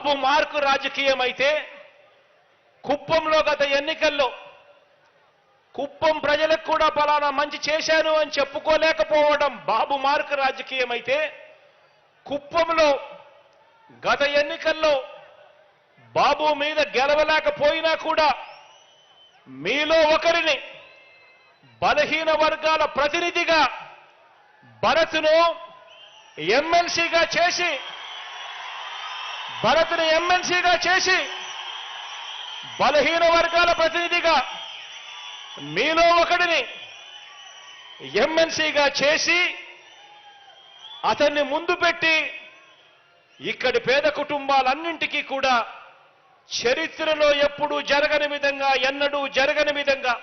బాబు mark రాజకీయం అయితే కుప్పంలో గత ఎన్నికల్లో కుప్పం ప్రజలకు కూడా ఫలానా మంచి చేశాను అని చెప్పుకోలేకపోవడం బాబు మార్కు రాజకీయం అయితే కుప్పంలో గత ఎన్నికల్లో బాబు మీద గెలవలేకపోయినా కూడా మీలో ఒకరిని బలహీన వర్గాల ప్రతినిధిగా భరత్ను ఎమ్మెల్సీగా చేసి భరత్ను ఎమ్మెల్సీగా చేసి బలహీన వర్గాల ప్రతినిధిగా మీలో ఒకడిని ఎమ్మెల్సీగా చేసి అతన్ని ముందు పెట్టి ఇక్కడి పేద కుటుంబాలన్నింటికీ కూడా చరిత్రలో ఎప్పుడూ జరగని విధంగా ఎన్నడూ జరగని విధంగా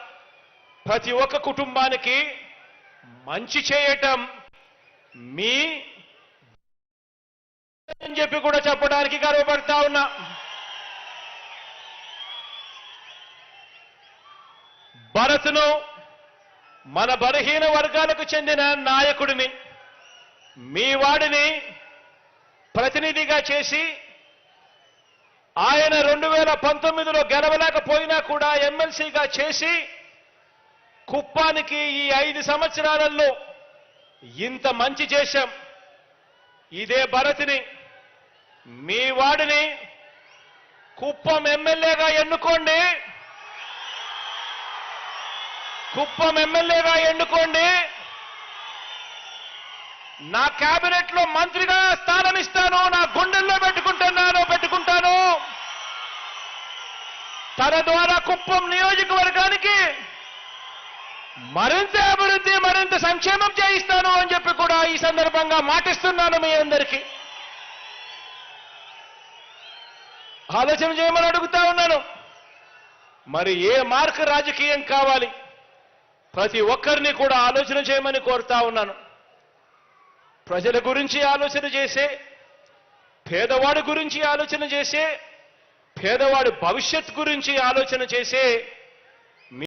ప్రతి ఒక్క కుటుంబానికి మంచి చేయటం మీ అని చెప్పి కూడా చెప్పడానికి గర్వపడతా ఉన్నా. భరత్ను మన బలహీన వర్గాలకు చెందిన నాయకుడిని మీ వాడిని ప్రతినిధిగా చేసి ఆయన రెండు వేల పంతొమ్మిదిలో గెలవలేకపోయినా కూడా ఎమ్మెల్సీగా చేసి కుప్పానికి ఈ ఐదు సంవత్సరాలలో ఇంత మంచి చేశాం. ఇదే భరత్ని మీ వాడిని కుప్పం ఎమ్మెల్యేగా ఎన్నుకోండి. కుప్పం ఎమ్మెల్యేగా ఎన్నుకోండి. నా కేబినెట్లో మంత్రిగా స్థానం ఇస్తాను నా గుండెల్లో పెట్టుకుంటున్నాను పెట్టుకుంటాను. తన ద్వారా కుప్పం నియోజకవర్గానికి మరింత అభివృద్ధి మరింత సంక్షేమం చేయిస్తాను అని చెప్పి కూడా ఈ సందర్భంగా మాటిస్తున్నాను మీ అందరికీ. ఆలోచన చేయమని అడుగుతా ఉన్నాను. మరి ఏ మార్క్ రాజకీయం కావాలి? ప్రతి ఒక్కరిని కూడా ఆలోచన చేయమని కోరుతా ఉన్నాను. ప్రజల గురించి ఆలోచన చేసే పేదవాడి గురించి ఆలోచన చేసే పేదవాడి భవిష్యత్ గురించి ఆలోచన చేసే